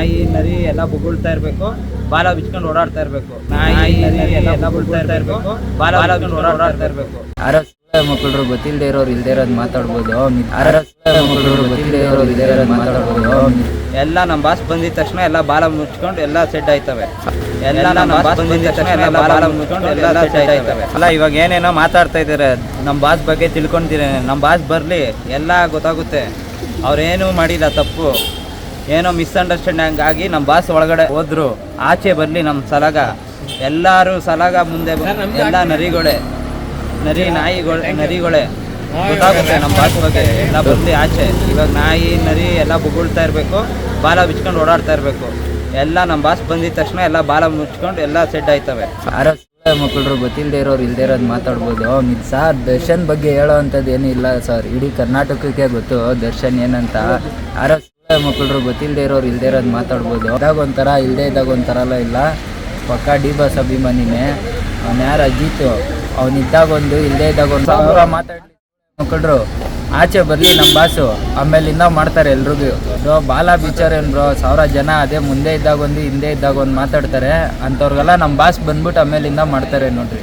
ನಾಯಿ ನರಿ ಎಲ್ಲ ಬುಗುಳ್ತಾ ಇರ್ಬೇಕು. ಬಾಲ ಬಿಚ್ಕೊಂಡು ಓಡಾಡ್ತಾ ಇರ್ಬೇಕು. ನಾಯಿ ನರಿ ಎಲ್ಲ ಬುಗುಳ್ತಾ ಇರ್ಬೇಕು. ಬಾಲ ಬಾಲ ಬಿಚ್ಕೊಂಡು ಓಡಾಡ್ತಾ ಇರ್ಬೇಕು. ಮಕ್ಕಳು ಗೊತ್ತಿಲ್ಲದೆ ಇರೋರು ಇಲ್ಲದೆ ಇರೋದು ಮಾತಾಡ್ಬೋದು. ಮಕ್ಕಳು ಗೊತ್ತಿಲ್ಲದೆ ಇರೋರು ಇಲ್ದೇ ಇರೋದು ಮಾತಾಡ್ಬೋದು. ಎಲ್ಲ ನಮ್ಮ ಬಾಸ್ ಬಂದಿದ ತಕ್ಷಣ ಎಲ್ಲ ಬಾಲ ಮುಚ್ಕೊಂಡು ಎಲ್ಲ ಸೆಟ್ ಆಯ್ತವೆ. ಎಲ್ಲ ನಮ್ಮ ಬಾಸ್ ಬಂದಿದ ತಕ್ಷಣ ಎಲ್ಲ ಬಾಲ ಮುಚ್ಕೊಂಡು ಎಲ್ಲ ಸೆಟ್ ಆಯ್ತವೆ. ಅಲ್ಲ ಇವಾಗ ಏನೇನೋ ಮಾತಾಡ್ತಾ ಇದ್ದಾರೆ ನಮ್ಮ ಬಾಸ್ ಬಗ್ಗೆ ತಿಳ್ಕೊಂತೀರ ನಮ್ಮ ಬಾಸ್ ಬರಲಿ ಎಲ್ಲ ಗೊತ್ತಾಗುತ್ತೆ. ಅವ್ರೇನು ಮಾಡಿಲ್ಲ ತಪ್ಪು. ಏನೋ ಮಿಸ್ಅಂಡರ್ಸ್ಟ್ಯಾಂಡಿಂಗ್ ಆಗಿ ನಮ್ಮ ಬಾಸ್ ಒಳಗಡೆ ಹೋದ್ರು. ಆಚೆ ಬರಲಿ ನಮ್ಮ ಸಲಗ. ಎಲ್ಲರೂ ಸಲಗ ಮುಂದೆ ಎಲ್ಲ ನರಿಗಳೇ. ನರಿ ನಾಯಿಗಳು ನರಿಗಳೇ. ಗೊತ್ತಾಗುತ್ತೆ ನಮ್ಮ ಬಾಸ್ ಬಗ್ಗೆ. ಎಲ್ಲ ಬರಲಿ ಆಚೆ. ಇವಾಗ ನಾಯಿ ನರಿ ಎಲ್ಲ ಬುಗುಳ್ತಾ ಇರಬೇಕು. ಬಾಲ ಬಿಚ್ಕೊಂಡು ಓಡಾಡ್ತಾ ಇರಬೇಕು. ಎಲ್ಲ ನಮ್ಮ ಬಾಸ್ ಬಂದಿದ ತಕ್ಷಣ ಎಲ್ಲ ಬಾಲ ಮುಚ್ಕೊಂಡು ಎಲ್ಲ ಸೆಟ್ ಆಯ್ತವೆ. ಮಕ್ಕಳು ಗೊತ್ತಿಲ್ಲದೆ ಇರೋರು ಇಲ್ಲದೆ ಇರೋದು ಮಾತಾಡ್ಬೋದು. ಇದು ಸರ್ ದರ್ಶನ್ ಬಗ್ಗೆ ಹೇಳೋ ಅಂಥದ್ದು ಏನೂ ಇಲ್ಲ ಸರ್. ಇಡೀ ಕರ್ನಾಟಕಕ್ಕೆ ಗೊತ್ತು. ದರ್ಶನ್ ಏನಂತ. ಸುಳ್ಳ ಮಕ್ಕಳು ಗೊತ್ತಿಲ್ಲದೆ ಇರೋರು ಇಲ್ಲದೆ ಇರೋದು ಮಾತಾಡ್ಬೋದು. ಇದಾಗ ಒಂಥರ ಇಲ್ಲದೆ ಇದ್ದಾಗ ಒಂಥರ ಎಲ್ಲ ಇಲ್ಲ. ಪಕ್ಕ ಡಿ ಬಾಸ್ ಅಭಿಮಾನಿನೇ. ಅವ್ನು ಯಾರು? ಅಜಿತ್ತು ಅವನಿದ್ದಾಗ ಒಂದು ಇಲ್ಲದೆ ಇದ್ದಾಗ ಒಂದು. ಸಾವಿರ ಮಾತಾಡ್ಲಿ. ಮಕ್ಕಳು ಆಚೆ ಬರಲಿ ನಮ್ಮ ಬಾಸು ಆಮೇಲಿಂದ ಮಾಡ್ತಾರೆ ಎಲ್ರಿಗೂ. ಬ್ರೋ, ಬಾಲ ಬಿಚಾರ ಏನು ಬ್ರೋ? ಸಾವಿರ ಜನ ಅದೇ ಮುಂದೆ ಇದ್ದಾಗ ಒಂದು, ಹಿಂದೆ ಇದ್ದಾಗ ಒಂದು ಮಾತಾಡ್ತಾರೆ. ಅಂಥವ್ರಿಗೆಲ್ಲ ನಮ್ಮ ಬಾಸ್ ಬಂದ್ಬಿಟ್ಟು ಆಮೇಲಿಂದ ಮಾಡ್ತಾರೆ ನೋಡ್ರಿ.